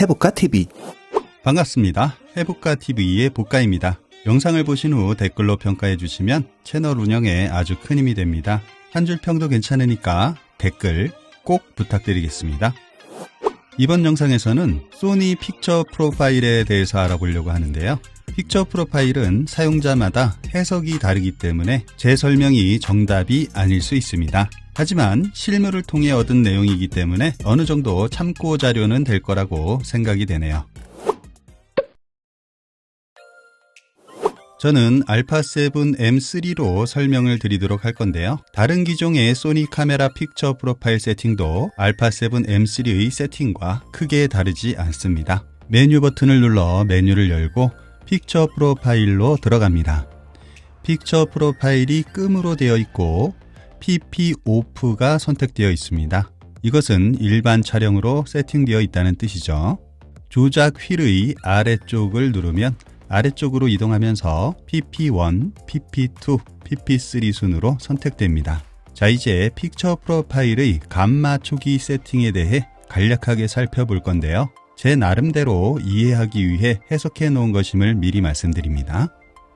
해볼까 TV. 반갑습니다. 해볼까 TV의 복가입니다. 영상을 보신 후 댓글로 평가해 주시면 채널 운영에 아주 큰 힘이 됩니다. 한 줄 평도 괜찮으니까 댓글 꼭 부탁드리겠습니다. 이번 영상에서는 소니 픽처 프로파일에 대해서 알아보려고 하는데요. 픽처 프로파일은 사용자마다 해석이 다르기 때문에 제 설명이 정답이 아닐 수 있습니다. 하지만 실물을 통해 얻은 내용이기 때문에 어느 정도 참고 자료는 될 거라고 생각이 되네요. 저는 알파7 M3로 설명을 드리도록 할 건데요. 다른 기종의 소니 카메라 픽처 프로파일 세팅도 알파7 M3의 세팅과 크게 다르지 않습니다. 메뉴 버튼을 눌러 메뉴를 열고 픽처 프로파일로 들어갑니다. 픽처 프로파일이 끔으로 되어 있고 PP 오프가 선택되어 있습니다. 이것은 일반 촬영으로 세팅되어 있다는 뜻이죠. 조작 휠의 아래쪽을 누르면 아래쪽으로 이동하면서 PP1, PP2, PP3 순으로 선택됩니다. 자, 이제 픽처 프로파일의 감마 초기 세팅에 대해 간략하게 살펴볼 건데요. 제 나름대로 이해하기 위해 해석해 놓은 것임을 미리 말씀드립니다.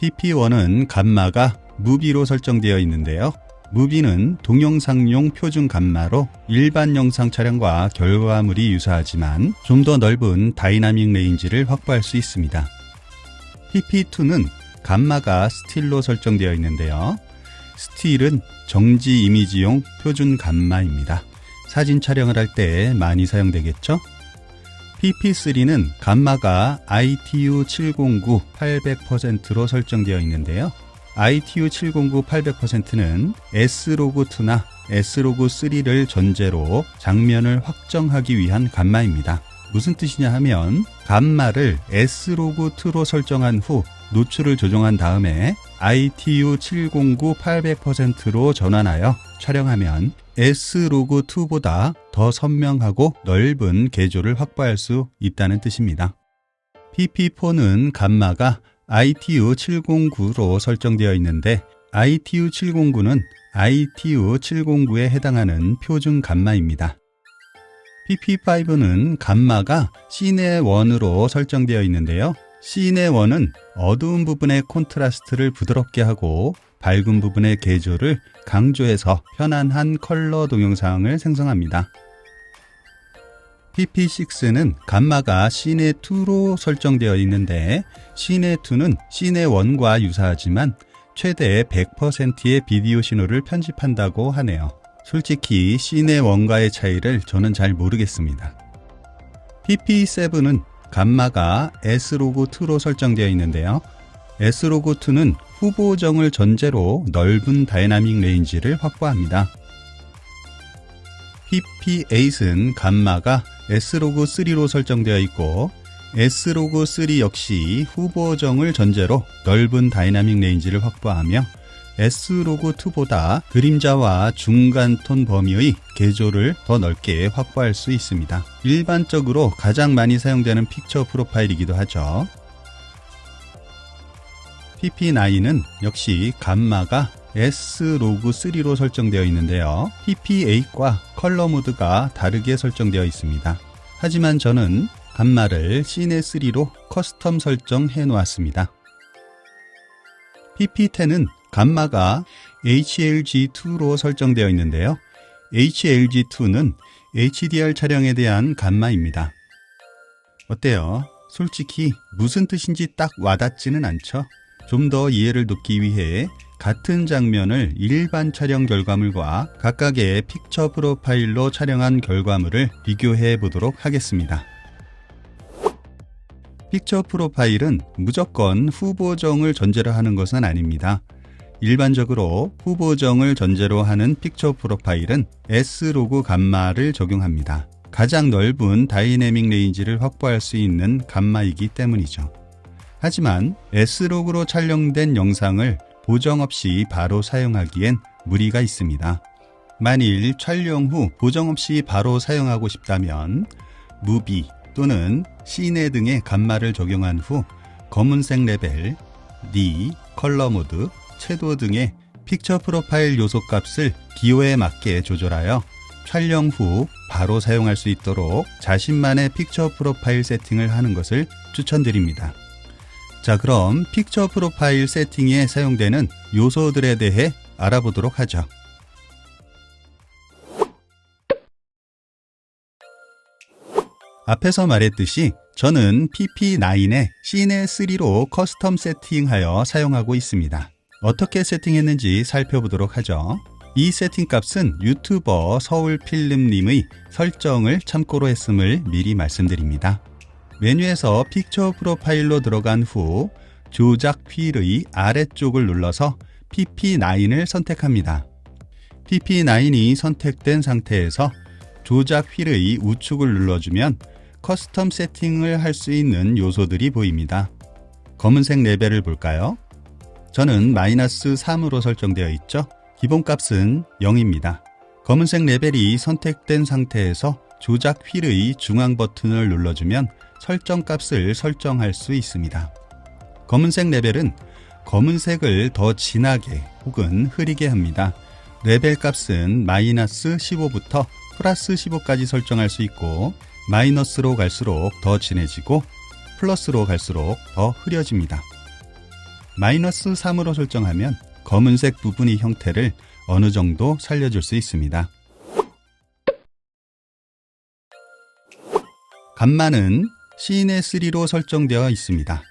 PP1은 감마가 무비로 설정되어 있는데요. 무비는 동영상용 표준 감마로 일반 영상 촬영과 결과물이 유사하지만 좀 더 넓은 다이나믹 레인지를 확보할 수 있습니다. PP2는 감마가 스틸로 설정되어 있는데요. 스틸은 정지 이미지용 표준 감마입니다. 사진 촬영을 할 때 많이 사용되겠죠? PP3는 감마가 ITU 709 800%로 설정되어 있는데요. ITU 709 800%는 S로그2나 S로그3를 전제로 장면을 확정하기 위한 감마입니다. 무슨 뜻이냐 하면 감마를 S로그2로 설정한 후 노출을 조정한 다음에 ITU 709 800%로 전환하여 촬영하면 S로그2보다 더 선명하고 넓은 개조를 확보할 수 있다는 뜻입니다. PP4는 감마가 ITU 709로 설정되어 있는데 ITU 709는 ITU 709에 해당하는 표준 감마입니다. PP5는 감마가 시내 1으로 설정되어 있는데요. 시내 1은 어두운 부분의 콘트라스트를 부드럽게 하고 밝은 부분의 개조를 강조해서 편안한 컬러 동영상을 생성합니다. PP6는 감마가 시내 2로 설정되어 있는데 시내 2는 시내 1과 유사하지만 최대 100%의 비디오 신호를 편집한다고 하네요. 솔직히 시내 1과의 차이를 저는 잘 모르겠습니다. PP7은 감마가 S로그2로 설정되어 있는데요. S로그2는 후보정을 전제로 넓은 다이나믹 레인지를 확보합니다. PP8은 감마가 S로그3로 설정되어 있고 S로그3 역시 후보정을 전제로 넓은 다이나믹 레인지를 확보하며 S로그2보다 그림자와 중간톤 범위의 개조를 더 넓게 확보할 수 있습니다. 일반적으로 가장 많이 사용되는 픽처 프로파일이기도 하죠. PP9은 역시 감마가 S로그3로 설정되어 있는데요. PP8과 컬러 모드가 다르게 설정되어 있습니다. 하지만 저는 감마를 시네3로 커스텀 설정해 놓았습니다. PP10은 감마가 HLG2로 설정되어 있는데요. HLG2는 HDR 촬영에 대한 감마입니다. 어때요? 솔직히 무슨 뜻인지 딱 와닿지는 않죠? 좀 더 이해를 돕기 위해 같은 장면을 일반 촬영 결과물과 각각의 픽처 프로파일로 촬영한 결과물을 비교해 보도록 하겠습니다. 픽처 프로파일은 무조건 후보정을 전제로 하는 것은 아닙니다. 일반적으로 후보정을 전제로 하는 픽처 프로파일은 S로그 감마를 적용합니다. 가장 넓은 다이내믹 레인지를 확보할 수 있는 감마이기 때문이죠. 하지만 S로그로 촬영된 영상을 보정 없이 바로 사용하기엔 무리가 있습니다. 만일 촬영 후 보정 없이 바로 사용하고 싶다면 무비 또는 시네 등의 감마를 적용한 후 검은색 레벨, D, 컬러 모드, 채도 등의 픽처 프로파일 요소 값을 기호에 맞게 조절하여 촬영 후 바로 사용할 수 있도록 자신만의 픽처 프로파일 세팅을 하는 것을 추천드립니다. 자, 그럼 픽처 프로파일 세팅에 사용되는 요소들에 대해 알아보도록 하죠. 앞에서 말했듯이 저는 PP9에 시네3로 커스텀 세팅하여 사용하고 있습니다. 어떻게 세팅했는지 살펴보도록 하죠. 이 세팅 값은 유튜버 서울필름님의 설정을 참고로 했음을 미리 말씀드립니다. 메뉴에서 픽처 프로파일로 들어간 후 조작 휠의 아래쪽을 눌러서 PP9을 선택합니다. PP9이 선택된 상태에서 조작 휠의 우측을 눌러주면 커스텀 세팅을 할 수 있는 요소들이 보입니다. 검은색 레벨을 볼까요? 저는 마이너스 3으로 설정되어 있죠. 기본값은 0입니다. 검은색 레벨이 선택된 상태에서 조작 휠의 중앙 버튼을 눌러주면 설정 값을 설정할 수 있습니다. 검은색 레벨은 검은색을 더 진하게 혹은 흐리게 합니다. 레벨 값은 마이너스 15부터 플러스 15까지 설정할 수 있고 마이너스로 갈수록 더 진해지고 플러스로 갈수록 더 흐려집니다. 마이너스 3으로 설정하면 검은색 부분의 형태를 어느 정도 살려줄 수 있습니다. 감마는 시인의 3로 설정되어 있습니다.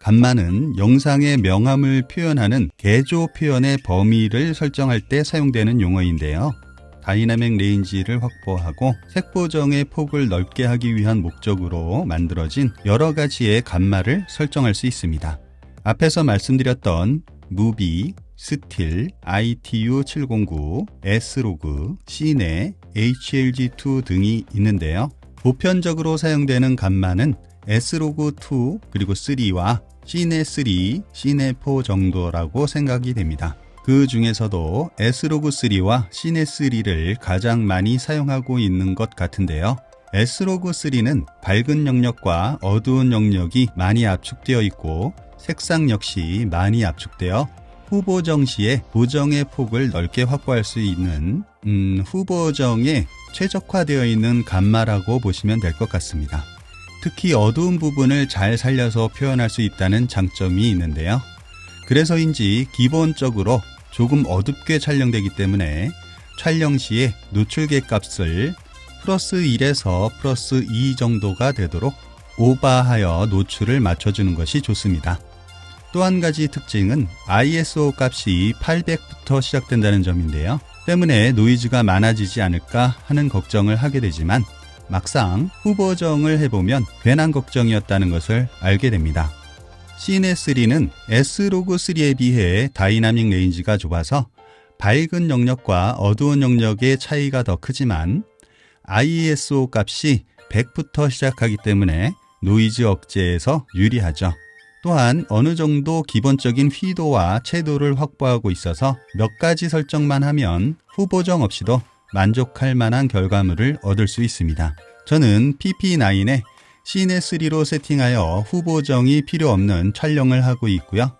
감마는 영상의 명암을 표현하는 개조 표현의 범위를 설정할 때 사용되는 용어인데요. 다이나믹 레인지를 확보하고 색 보정의 폭을 넓게 하기 위한 목적으로 만들어진 여러 가지의 감마를 설정할 수 있습니다. 앞에서 말씀드렸던 무비, 스틸, ITU709, S로그, 시네, HLG2 등이 있는데요. 보편적으로 사용되는 감마는 S로그2 그리고 3와 시네3, 시네4 정도라고 생각이 됩니다. 그 중에서도 S로그3와 시네3를 가장 많이 사용하고 있는 것 같은데요. S로그3는 밝은 영역과 어두운 영역이 많이 압축되어 있고 색상 역시 많이 압축되어 후보정 시에 보정의 폭을 넓게 확보할 수 있는 음, 후보정에 최적화되어 있는 감마라고 보시면 될 것 같습니다. 특히 어두운 부분을 잘 살려서 표현할 수 있다는 장점이 있는데요. 그래서인지 기본적으로 조금 어둡게 촬영되기 때문에 촬영 시에 노출계 값을 플러스 1에서 플러스 2 정도가 되도록 오버하여 노출을 맞춰주는 것이 좋습니다. 또 한 가지 특징은 ISO 값이 800부터 시작된다는 점인데요. 때문에 노이즈가 많아지지 않을까 하는 걱정을 하게 되지만 막상 후보정을 해보면 괜한 걱정이었다는 것을 알게 됩니다. 시네3는 S로그3에 비해 다이나믹 레인지가 좁아서 밝은 영역과 어두운 영역의 차이가 더 크지만 ISO 값이 100부터 시작하기 때문에 노이즈 억제에서 유리하죠. 또한 어느 정도 기본적인 휘도와 채도를 확보하고 있어서 몇 가지 설정만 하면 후보정 없이도 만족할 만한 결과물을 얻을 수 있습니다. 저는 PP9에 시네3로 세팅하여 후보정이 필요 없는 촬영을 하고 있고요.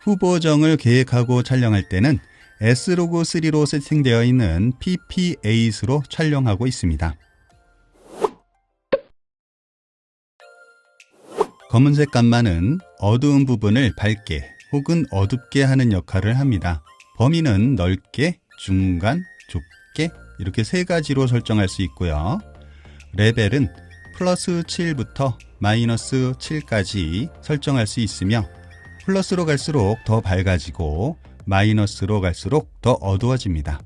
후보정을 계획하고 촬영할 때는 S로그3로 세팅되어 있는 PP8으로 촬영하고 있습니다. 검은색 감마는 어두운 부분을 밝게 혹은 어둡게 하는 역할을 합니다. 범위는 넓게, 중간, 좁게 이렇게 세 가지로 설정할 수 있고요. 레벨은 플러스 7부터 마이너스 7까지 설정할 수 있으며 플러스로 갈수록 더 밝아지고 마이너스로 갈수록 더 어두워집니다.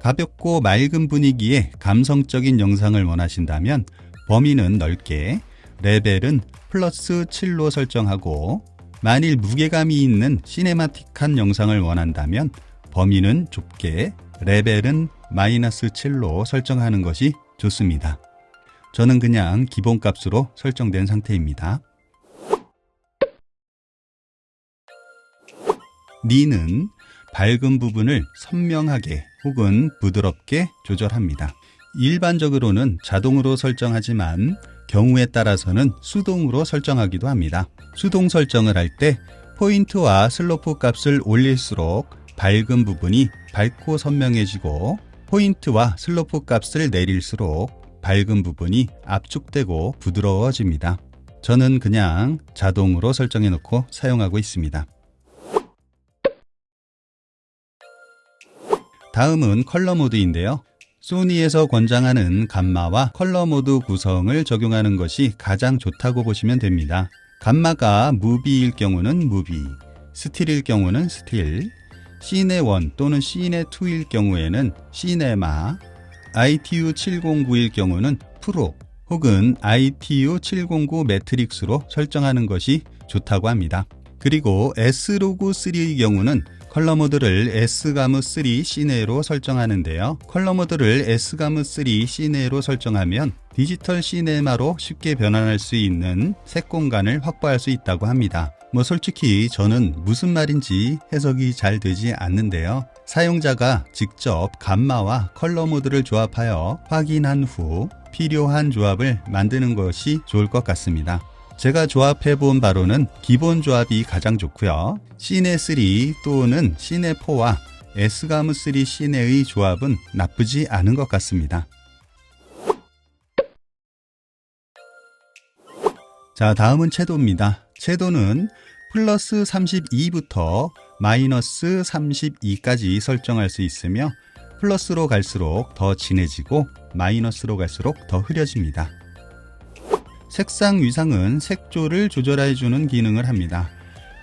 가볍고 맑은 분위기에 감성적인 영상을 원하신다면 범위는 넓게, 레벨은 플러스 7로 설정하고 만일 무게감이 있는 시네마틱한 영상을 원한다면 범위는 좁게, 레벨은 마이너스 7로 설정하는 것이 좋습니다. 저는 그냥 기본값으로 설정된 상태입니다. 니는 밝은 부분을 선명하게 혹은 부드럽게 조절합니다. 일반적으로는 자동으로 설정하지만 경우에 따라서는 수동으로 설정하기도 합니다. 수동 설정을 할 때 포인트와 슬로프 값을 올릴수록 밝은 부분이 밝고 선명해지고 포인트와 슬로프 값을 내릴수록 밝은 부분이 압축되고 부드러워집니다. 저는 그냥 자동으로 설정해 놓고 사용하고 있습니다. 다음은 컬러 모드인데요. 소니에서 권장하는 감마와 컬러 모드 구성을 적용하는 것이 가장 좋다고 보시면 됩니다. 감마가 무비일 경우는 무비, 스틸일 경우는 스틸, 시네 1 또는 시네 2일 경우에는 시네마, ITU 709일 경우는 프로 혹은 ITU 709 매트릭스로 설정하는 것이 좋다고 합니다. 그리고 S로그 3의 경우는 컬러 모드를 S가무 3 시네로 설정하는데요. 컬러 모드를 S가무 3 시네로 설정하면 디지털 시네마로 쉽게 변환할 수 있는 색 공간을 확보할 수 있다고 합니다. 뭐 솔직히 저는 무슨 말인지 해석이 잘 되지 않는데요. 사용자가 직접 감마와 컬러 모드를 조합하여 확인한 후 필요한 조합을 만드는 것이 좋을 것 같습니다. 제가 조합해 본 바로는 기본 조합이 가장 좋고요. 시네 3 또는 시네 4와 S가무 3 시네의 조합은 나쁘지 않은 것 같습니다. 자, 다음은 채도입니다. 채도는 플러스 32부터 마이너스 32까지 설정할 수 있으며 플러스로 갈수록 더 진해지고 마이너스로 갈수록 더 흐려집니다. 색상 위상은 색조를 조절해주는 기능을 합니다.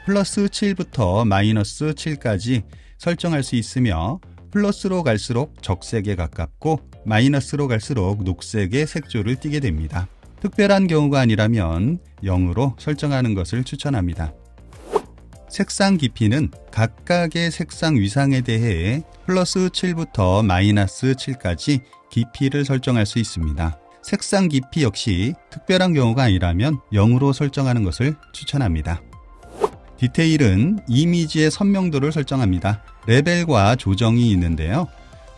플러스 7부터 마이너스 7까지 설정할 수 있으며 플러스로 갈수록 적색에 가깝고 마이너스로 갈수록 녹색의 색조를 띠게 됩니다. 특별한 경우가 아니라면 0으로 설정하는 것을 추천합니다. 색상 깊이는 각각의 색상 위상에 대해 플러스 7부터 마이너스 7까지 깊이를 설정할 수 있습니다. 색상 깊이 역시 특별한 경우가 아니라면 0으로 설정하는 것을 추천합니다. 디테일은 이미지의 선명도를 설정합니다. 레벨과 조정이 있는데요.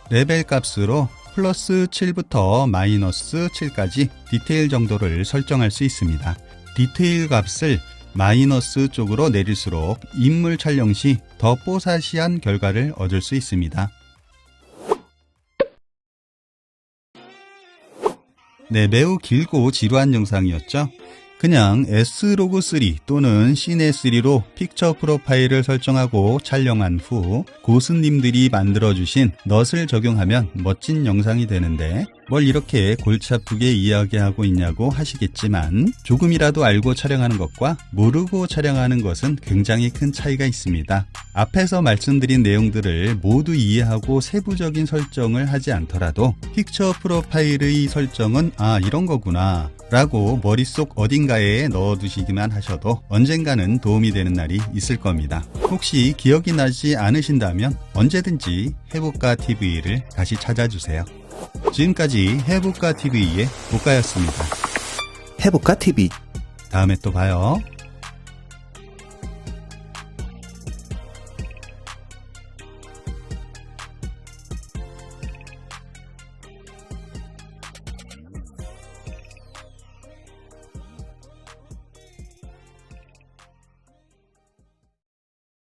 레벨 값으로 플러스 7부터 마이너스 7까지 디테일 정도를 설정할 수 있습니다. 디테일 값을 마이너스 쪽으로 내릴수록 인물 촬영 시 더 뽀사시한 결과를 얻을 수 있습니다. 네, 매우 길고 지루한 영상이었죠. 그냥 S로그3 또는 시네3로 픽처 프로파일을 설정하고 촬영한 후 고수님들이 만들어주신 넛을 적용하면 멋진 영상이 되는데 뭘 이렇게 골치 아프게 이야기하고 있냐고 하시겠지만 조금이라도 알고 촬영하는 것과 모르고 촬영하는 것은 굉장히 큰 차이가 있습니다. 앞에서 말씀드린 내용들을 모두 이해하고 세부적인 설정을 하지 않더라도 픽처 프로파일의 설정은 아 이런 거구나 라고 머릿속 어딘가에 넣어두시기만 하셔도 언젠가는 도움이 되는 날이 있을 겁니다. 혹시 기억이 나지 않으신다면 언제든지 해볼까 TV를 다시 찾아주세요. 지금까지 해볼까 TV의 복가였습니다. 해볼까 TV 다음에 또 봐요.